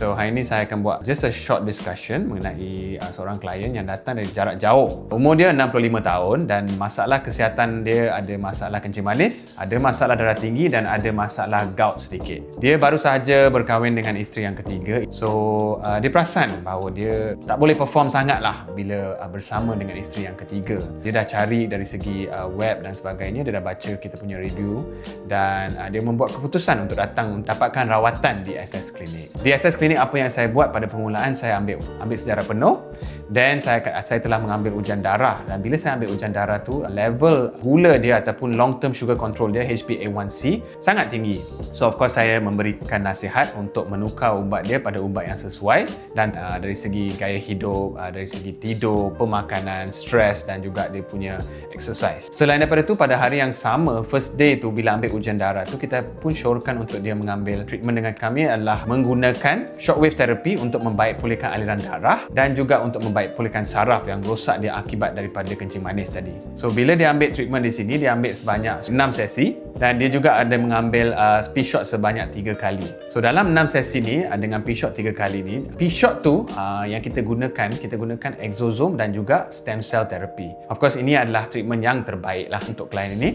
So hari ini saya akan buat just a short discussion mengenai uh, seorang klien yang datang dari jarak jauh. Umur dia 65 tahun dan masalah kesihatan dia ada masalah kencing manis, ada masalah darah tinggi dan ada masalah gout sedikit. Dia baru sahaja berkahwin dengan isteri yang ketiga. So uh, dia perasan bahawa dia tak boleh perform sangat lah bila uh, bersama dengan isteri yang ketiga. Dia dah cari dari segi uh, web dan sebagainya, dia dah baca kita punya review dan uh, dia membuat keputusan untuk datang dapatkan rawatan di SS Clinic. Di SS Clinic apa yang saya buat pada permulaan saya ambil ambil sejarah penuh dan saya saya telah mengambil ujian darah dan bila saya ambil ujian darah tu level gula dia ataupun long term sugar control dia HbA1c sangat tinggi. So of course saya memberikan nasihat untuk menukar ubat dia pada ubat yang sesuai dan uh, dari segi gaya hidup, uh, dari segi tidur, pemakanan, stres dan juga dia punya exercise. Selain daripada tu pada hari yang sama first day tu bila ambil ujian darah tu kita pun syorkan untuk dia mengambil treatment dengan kami adalah menggunakan shockwave therapy untuk membaik pulihkan aliran darah dan juga untuk membaik pulihkan saraf yang rosak dia akibat daripada kencing manis tadi. So bila dia ambil treatment di sini dia ambil sebanyak 6 sesi dan dia juga ada mengambil uh, P-shot sebanyak 3 kali. So dalam 6 sesi ni uh, dengan P-shot 3 kali ni, P-shot tu uh, yang kita gunakan, kita gunakan exosome dan juga stem cell therapy. Of course ini adalah treatment yang terbaik lah untuk klien ini.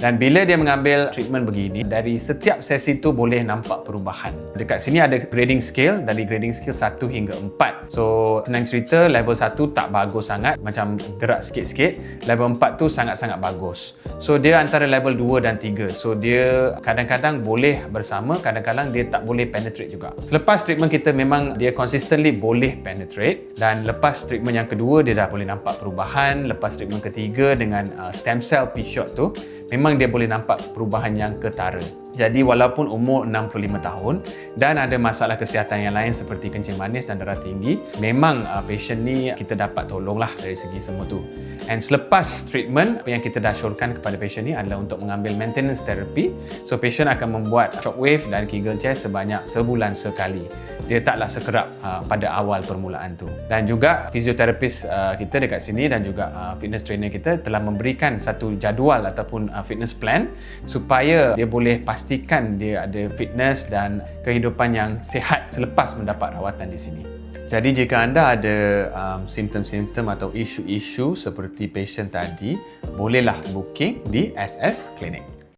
Dan bila dia mengambil treatment begini, dari setiap sesi tu boleh nampak perubahan. Dekat sini ada grading scale dari grading scale 1 hingga 4. So senang cerita level 1 tak bagus sangat, macam gerak sikit-sikit. Level 4 tu sangat-sangat bagus. So dia antara level 2 dan 3. So dia kadang-kadang boleh bersama, kadang-kadang dia tak boleh penetrate juga. Selepas treatment kita memang dia consistently boleh penetrate dan lepas treatment yang kedua dia dah boleh nampak perubahan, lepas treatment ketiga dengan uh, stem cell P-shot tu memang dia boleh nampak perubahan yang ketara. Jadi walaupun umur 65 tahun dan ada masalah kesihatan yang lain seperti kencing manis dan darah tinggi, memang uh, patient ni kita dapat tolonglah dari segi semua tu. And selepas treatment, apa yang kita dah syorkan kepada patient ni adalah untuk mengambil maintenance therapy. So patient akan membuat shockwave dan kegel chair sebanyak sebulan sekali. Dia taklah sekerap uh, pada awal permulaan tu. Dan juga fisioterapis uh, kita dekat sini dan juga uh, fitness trainer kita telah memberikan satu jadual ataupun uh, fitness plan supaya dia boleh pastikan pastikan dia ada fitness dan kehidupan yang sihat selepas mendapat rawatan di sini. Jadi jika anda ada um, simptom-simptom atau isu-isu seperti patient tadi, bolehlah booking di SS Clinic.